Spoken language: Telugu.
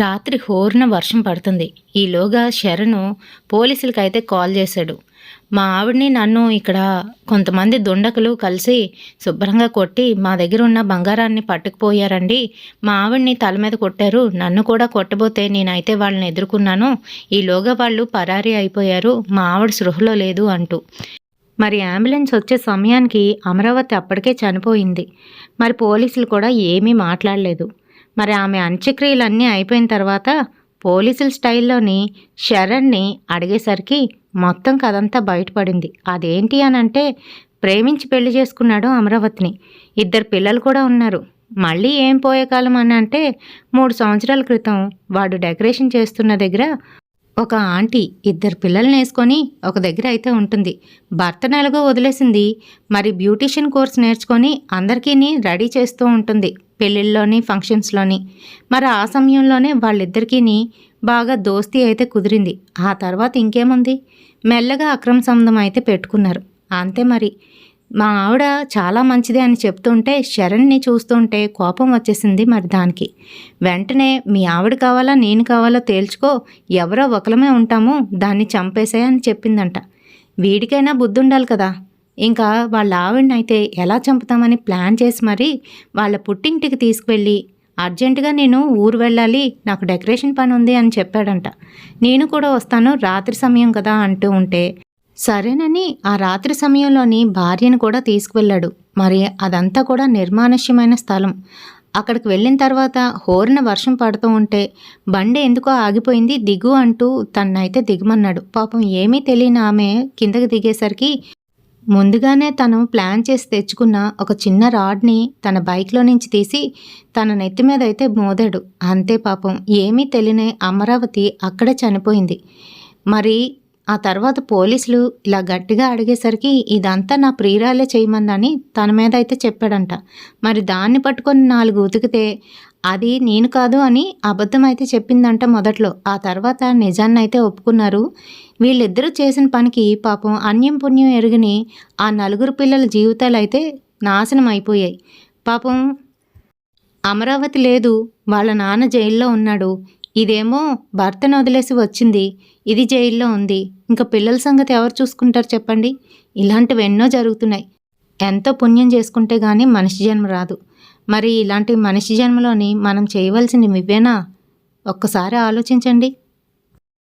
రాత్రి హోరున వర్షం పడుతుంది. ఈలోగా శరణు పోలీసులకైతే కాల్ చేశాడు. మా ఆవిడ్ని నన్ను ఇక్కడ కొంతమంది దుండకులు కలిసి శుభ్రంగా కొట్టి మా దగ్గర ఉన్న బంగారాన్ని పట్టుకుపోయారండి. మా ఆవిడ్ని తల మీద కొట్టారు. నన్ను కూడా కొట్టబోతే నేనైతే వాళ్ళని ఎదుర్కొన్నాను. ఈలోగా వాళ్ళు పరారీ అయిపోయారు. మా ఆవిడ సృహలో లేదు అంటూ. మరి అంబులెన్స్ వచ్చే సమయానికి అమరావతి అప్పటికే చనిపోయింది. మరి పోలీసులు కూడా ఏమీ మాట్లాడలేదు. మరి ఆమె అంత్యక్రియలన్నీ అయిపోయిన తర్వాత పోలీసుల స్టైల్లోని శరణ్ని అడిగేసరికి మొత్తం కథంతా బయటపడింది. అదేంటి అని అంటే ప్రేమించి పెళ్ళి చేసుకున్నాడు అమరావతిని. ఇద్దరు పిల్లలు కూడా ఉన్నారు. మళ్ళీ ఏం పోయే కాలం అని అంటే మూడు సంవత్సరాల క్రితం వాడు డెకరేషన్ చేస్తున్న దగ్గర ఒక ఆంటీ ఇద్దరు పిల్లల్ని వేసుకొని ఒక దగ్గర అయితే ఉంటుంది. భర్త నెలగో వదిలేసింది. మరి బ్యూటీషియన్ కోర్స్ నేర్చుకొని అందరికీ రెడీ చేస్తూ ఉంటుంది. పెళ్ళిళ్ళలోని ఫంక్షన్స్లోని. మరి ఆ సమయంలోనే వాళ్ళిద్దరికీ బాగా దోస్తీ అయితే కుదిరింది. ఆ తర్వాత ఇంకేముంది? మెల్లగా అక్రమ సంబంధం అయితే పెట్టుకున్నారు. అంతే మరి. మా ఆవిడ చాలా మంచిది అని చెప్తుంటే శరణ్ని చూస్తుంటే కోపం వచ్చేసింది మరి దానికి. వెంటనే మీ ఆవిడ కావాలా నేను కావాలా తేల్చుకో ఎవరో ఒకలమే ఉంటాము దాన్ని చంపేసే అని చెప్పిందంట. వీడికైనా బుద్ధి ఉండాలి కదా. ఇంకా వాళ్ళ ఆవిడనైతే ఎలా చంపుతామని ప్లాన్ చేసి మరి వాళ్ళ పుట్టింటికి తీసుకువెళ్ళి అర్జెంటుగా నేను ఊరు వెళ్ళాలి నాకు డెకరేషన్ పని ఉంది అని చెప్పాడంట. నేను కూడా వస్తాను రాత్రి సమయం కదా అంటూ ఉంటే సరేనని ఆ రాత్రి సమయంలోని భార్యను కూడా తీసుకువెళ్ళాడు. మరి అదంతా కూడా నిర్మానుష్యమైన స్థలం. అక్కడికి వెళ్ళిన తర్వాత హోరిన వర్షం పడుతూ ఉంటే బండి ఎందుకో ఆగిపోయింది దిగు అంటూ తన్నైతే దిగమన్నాడు. పాపం ఏమీ తెలియని ఆమె కిందకి దిగేసరికి ముందుగానే తను ప్లాన్ చేసి తెచ్చుకున్న ఒక చిన్న రాడ్ని తన బైక్లో నుంచి తీసి తన నెత్తి మీద అయితే మోదాడు. అంతే పాపం ఏమీ తెలియని అమరావతి అక్కడే చనిపోయింది. మరి ఆ తర్వాత పోలీసులు ఇలా గట్టిగా అడిగేసరికి ఇదంతా నా ప్రియురాలే చేయమందని తన మీద అయితే చెప్పాడంట. మరి దాన్ని పట్టుకొని నాలుగు ఉతికితే అది నేను కాదు అని అబద్ధం అయితే చెప్పిందంట మొదట్లో. ఆ తర్వాత నిజాన్ని అయితే ఒప్పుకున్నారు. వీళ్ళిద్దరూ చేసిన పనికి పాపం అన్యం పుణ్యం ఎరుగని ఆ నలుగురు పిల్లల జీవితాలు అయితే నాశనం అయిపోయాయి పాపం అమరావతి లేదు వాళ్ళ నాన్న జైల్లో ఉన్నాడు. ఇదేమో భర్తను వదిలేసి వచ్చింది. ఇది జైల్లో ఉంది. ఇంకా పిల్లల సంగతి ఎవరు చూసుకుంటారు చెప్పండి? ఇలాంటివి ఎన్నో జరుగుతున్నాయి. ఎంతో పుణ్యం చేసుకుంటే కానీ మనిషి జన్మ రాదు. మరి ఇలాంటి మనిషి జన్మలోని మనం చేయవలసింది ఇవేనా ఒక్కసారి ఆలోచించండి.